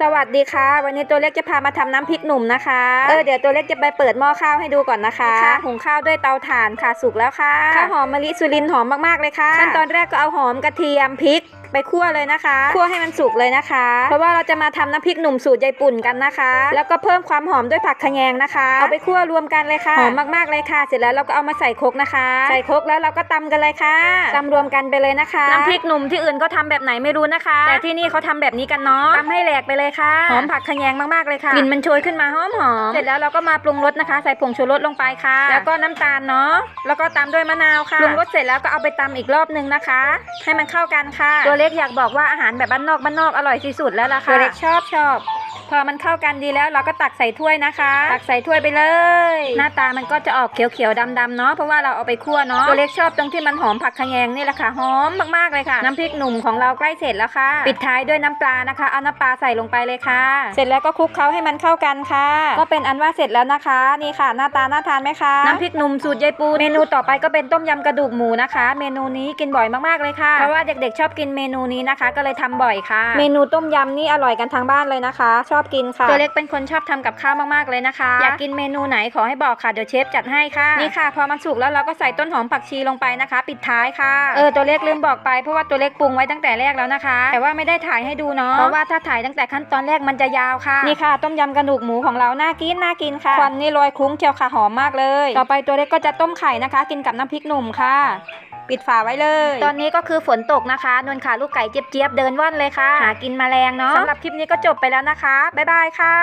สวัสดีค่ะ วันนี้ตัวเล็กจะพามาทำน้ำพริกหนุ่มนะคะ เออเดี๋ยวตัวเล็กจะไปเปิดหม้อข้าวให้ดูก่อนนะคะหุงข้าวด้วยเตาถ่านค่ะสุกแล้วค่ะข้าวหอมมะลิสุรินทร์หอมมากๆเลยค่ะขั้นตอนแรกก็เอาหอมกระเทียมพริกไปคั่วเลยนะคะคั่วให้มันสุกเลยนะคะ เพราะว่าเราจะมาทำน้ำพริกหนุ่มสูตรยายปุ่นกันนะคะ แล้วก็เพิ่มความหอมด้วยผักขะแยงนะคะเอาไปคั่วรวมกันเลยค่ะหอมมากๆเลยค่ะ เสร็จแล้วเราก็เอามาใส่ครกนะคะ ใส่ครกแล้วเราก็ตำกันเลยค่ะตำรวมกันไปเลยนะคะ น้ำพริกหนุ่มที่อื่นก็ทำแบบไหนไม่รู้นะคะ แต่ที่นี่เขาทำแบบนี้กันเนาะตำให้แหลกไปเลยค่ะหอมผักขะแยงมากๆเลยค่ะกลิ่นมันโชยขึ้นมาหอมหอมเสร็จแล้วเราก็มาปรุงรสนะคะ ใส่ผงชูรสลงไปค่ะ แล้วก็น้ำตาลเนาะแล้วก็ตามด้วยมะนาวค่ะปรุงรสเสร็จแล้วก็เอาไปตำอีกรอบนึงนะคะ ให้มันเข้ากันค่ะตัวเล็กอยากบอกว่าอาหารแบบบ้านนอกบ้านนอกอร่อยที่สุดแล้วล่ะค่ะตัวเล็กชอบชอบ พอมันเข้ากันดีแล้วเราก็ตักใส่ถ้วยนะคะ ตักใส่ถ้วยไปเลย หน้าตามันก็จะออกเขียวๆดำๆเนาะเพราะว่าเราเอาไปคั่วเนาะตัวเล็กชอบตรงที่มันหอมผักขะแยงนี่แหละค่ะหอมมากๆเลยค่ะ น้ำพริกหนุ่มของเราใกล้เสร็จแล้วค่ะ ปิดท้ายด้วยน้ำปลานะคะเอาน้ำปลาใส่ลงไปเลยค่ะ เสร็จแล้วก็คลุกเคล้าให้มันเข้ากันค่ะ ก็เป็นอันว่าเสร็จแล้วนะคะ นี่ค่ะ หน้าตาน่าทานไหมคะน้ำพริกหนุ่มสูตรยายปูเมนูต่อไปก็เป็นต้มยำกระดูกหมูนะคะ เมนูนี้กินบ่อยมากๆเลยค่ะเพราะว่าเด็กๆ ชอบกินเมนูนี้นะคะ ก็เลยทำบ่อยค่ะ เมนูต้มยำนี่อร่อยกันทั้งบ้านเลยนะคะชอบกินค่ะตัวเล็กเป็นคนชอบทำกับข้าวมากๆเลยนะคะ อยากกินเมนูไหนขอให้บอกค่ะเดี๋ยวเชฟจัดให้ค่ะนี่ค่ะ พอมันสุกแล้วเราก็ใส่ต้นหอมผักชีลงไปนะคะ ปิดท้ายค่ะเออตัวเล็กลืมบอกไปเพราะว่าตัวเล็กปรุงไว้ตั้งแต่แรกแล้วนะคะ แต่ว่าไม่ได้ถ่ายให้ดูเนาะเพราะว่าถ้าถ่ายตั้งแต่ขั้นตอนแรกมันจะยาวค่ะนี่ค่ะ ต้มยำกระดูกหมูของเราน่ากินน่ากินค่ะควันนี่ลอยคลุ้งเชียวค่ะหอมมากเลย ต่อไปตัวเล็กก็จะต้มไข่นะคะ กินกับน้ำพริกหนุ่มค่ะ ปิดฝาไว้เลย ตอนนี้ก็คือฝนตกนะคะนวลขาลูกไก่เจี๊ยบๆเดินว่อนเลยค่ะ หากินแมลงเนาะสำหรับคลิปนี้ก็จบไปแล้วนะคะ บ๊ายบายค่ะ